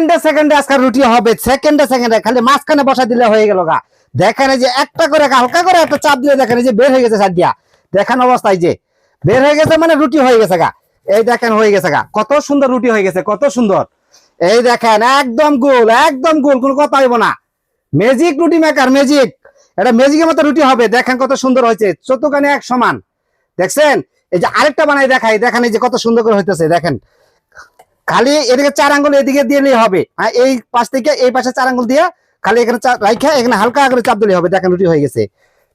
সেকেন্ডে সেকেন্ডে আজকাল রুটি হবে, সেকেন্ডে সেকেন্ডে, খালি মাঝখানে বসা দিলে হয়ে গেল গা। দেখেন যে একটা করে হালকা করে একটা চাপ দিলে দেখেন যে বের হয়ে গেছে সার দিয়া। দেখেন অবস্থায় যে। বের হয়ে গেছে মানে রুটি হয়ে গেছে গা। এই দেখেন হয়ে গেছে গা। কত সুন্দর রুটি হয়ে গেছে, কত সুন্দর। এই দেখেন, একদম গোল একদম গোল, কোনো কথা হইব না। ম্যাজিক রুটি মেকার ম্যাজিক এটা ম্যাজিকের মতো রুটি হবে, দেখেন কত সুন্দর হয়েছে চতুর্খানে এক সমান। দেখছেন? এই যে আরেকটা বানাই দেখাই, দেখেন এই যে কত সুন্দর করে হইতেছে, দেখেন। খালি এদিকে চার আঙ্গুল এদিকে দিলেই হবে। এই পাশ থেকে এই পাশে চার আঙ্গুল দিয়ে খালি এখানে রাইখা, এখানে হালকা করে চাপ দিলেই হবে। দেখেন রুটি হয়ে গেছে।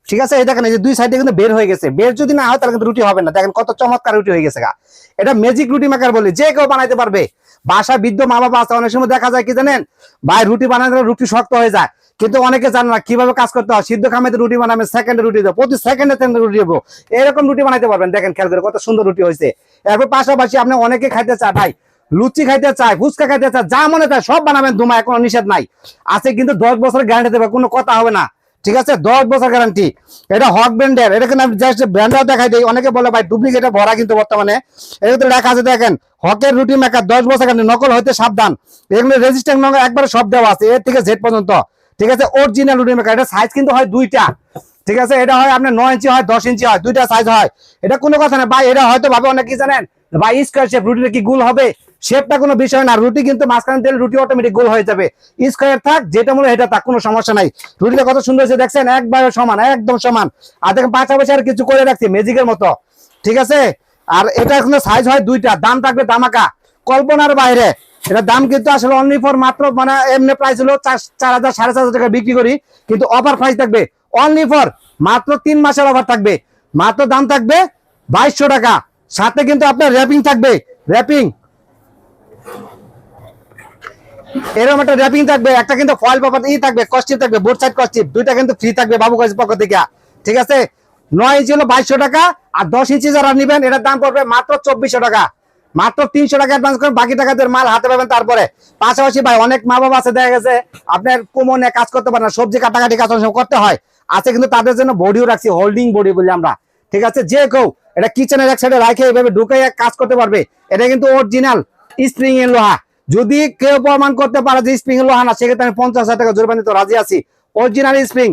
ঠিক আছে? এই দেখেন এই যে দুই সাইডে কিন্তু বের হয়ে গেছে। বের যদি না হয় তাহলে কিন্তু রুটি হবে না। দেখেন কত চমৎকার রুটি হয়ে গেছে গা। এটা ম্যাজিক রুটি মেকার বলে যে কেউ বানাইতে পারবে। বাসা বৃদ্ধ মা বাবা আছে, অনেক সময় দেখা যায় কি জানেন? ভাই, রুটি বানাতে রুটি শক্ত হয়ে যায়। কিন্তু অনেকে জানে না কীভাবে কাজ করতে হয়। সিদ্ধ খামাইতে রুটি বানাবেন সেকেন্ডে রুটি দেবো। প্রতি সেকেন্ডে সেকেন্ডে রুটি দেবো। এরকম রুটি বানাইতে পারবেন। দেখেন খেয়াল করে কত সুন্দর রুটি হয়েছে। এরপর পাশাপাশি আপনি অনেকে খাইতে চায় ভাই লুচি খাইতে চায়, ফুচকা খাইতে চায়, যা মনে চায় সব বানাবেন দুমা কোনো নিষেধ নাই। আছে কিন্তু দশ বছর গ্যারান্টি দেবে, কোনো কথা হবে না। ঠিক আছে? দশ বছর গ্যারান্টি এটা হক ব্র্যান্ডের, এটা কিন্তু আমি জাস্ট ব্র্যান্ডও দেখাই দিই। অনেকে বলে, ভাই ডুপ্লিকেট ভরা কিন্তু বর্তমানে। এটা তো লেখা আছে, দেখেন, হকের রুটি মেকার দশ বছর গ্যারান্টি নকল হইতে সাবধান। এগুলো রেজিস্ট্যান্ট নঙ্গর একবার সব দেওয়া আছে, এর থেকে জেড পর্যন্ত। ঠিক আছে? অরিজিনাল রুটি মেকার এটা সাইজ কিন্তু হয় দুইটা। ঠিক আছে? এটা হয় আপনার নয় ইঞ্চি হয়, দশ ইঞ্চি হয়, দুইটা সাইজ হয়। এটা কোনো কথা না। ভাই, এটা হয়তো ভাবে অনেক কি জানেন, ভাই স্কোয়ার শেপ রুটিটা কি গুল হবে? শেপটা কোনো বিষয় না, রুটি কিন্তু মাঝখানে দিলে রুটি অটোমেটিক গোল হয়ে যাবে। স্কোয়ার থাক, যেটা মনে এটা কোনো সমস্যা নাই। রুটিটা কত সুন্দর হয়েছে দেখছেন, একবারে সমান, একদম সমান। আর দেখেন পাশাপাশি আর কিছু করে রাখছি ম্যাজিকের মতো। ঠিক আছে? আর এটা এখন সাইজ হয় দুইটা, দাম থাকবে দামাকা কল্পনার বাইরে, এটা দাম কিন্তু আসলে অনলি ফর মাত্র মানে এমনি প্রাইস হলো চার- চার হাজার, সাড়ে চার হাজার টাকা বিক্রি করি, কিন্তু অফার প্রাইস থাকবে অনলি ফর মাত্র তিন মাসের অফার থাকবে। মাত্র দাম থাকবে বাইশশো টাকা। সাথে কিন্তু আপনার র্যাপিং থাকবে। র্যাপিং এরকম একটা র্যাপিং থাকবে, একটা কিন্তু ফয়েল পেপার ই থাকবে কস্টিপ থাকবে বোর্ড সাইড কস্টিপ দুইটা কিন্তু ফ্রি থাকবে বাবু কাজ পক্ষ থেকে। ঠিক আছে? নয় ইঞ্চি হলো বাইশশো টাকা, আর দশ ইঞ্চি যারা নিবেন, এটার দাম পড়বে মাত্র চব্বিশশো টাকা। মাত্র তিনশো টাকা অ্যাডভান্স করেন বাকি টাকাদের মাল হাতে পাবেন তারপরে। পাশাপাশি ভাই, অনেক মা বাবা আছে, দেখা গেছে, আপনার কোমনে কাজ করতে পারে না, সবজি কাটাকাটি কাজ করতে হয়। আছে কিন্তু তাদের জন্য বডিও রাখছি হোল্ডিং বডি বলি আমরা। ঠিক আছে? যে কেউ, এটা কিচেনের এক সাইডে রাখে এইভাবে ঢুকে কাজ করতে পারবে। এটা কিন্তু অরিজিনাল স্প্রিং এর লোহা। যদি কেউ প্রমাণ করতে পারে যে স্প্রিং লোহা না সেক্ষেত্রে আমি পঞ্চাশ হাজার টাকা জরিমানা দিতে রাজি আছি। Original spring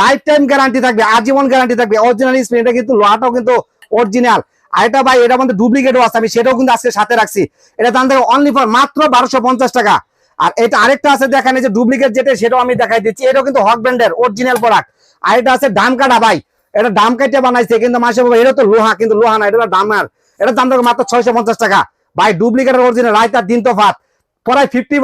lifetime guarantee থাকবে, আজীবন গ্যারান্টি থাকবে। অরিজিনাল স্প্রিং এটা কিন্তু লোহাটাও কিন্তু অরিজিনাল আর এটা ভাই এটার মধ্যে ডুপ্লিকেটও আছে, আমি সেটাও কিন্তু আজকে সাথে রাখছি। এটা দাম অনলি ফর মাত্র বারোশো পঞ্চাশ টাকা। আর এটা আরেকটা আছে, দেখেন যে ডুপ্লিকেট যেটা, সেটাও আমি দেখাই দিচ্ছি। এটাও কিন্তু হক ব্র্যান্ডের অরিজিনাল প্রোডাক্ট আর এটা আছে দাম কাটা ভাই। এটা দাম কাটিয়ে বানাইছে, কিন্তু মাসে বাবা এটা তো লোহা, কিন্তু লোহা না, এটা দামার। এটা দাম থাকবে মাত্র ছয়শো পঞ্চাশ টাকা। ভাই ডুপ্লিকেটের অরিজিনাল রায়তার দিন তো ফাত প্রায় ফিফটি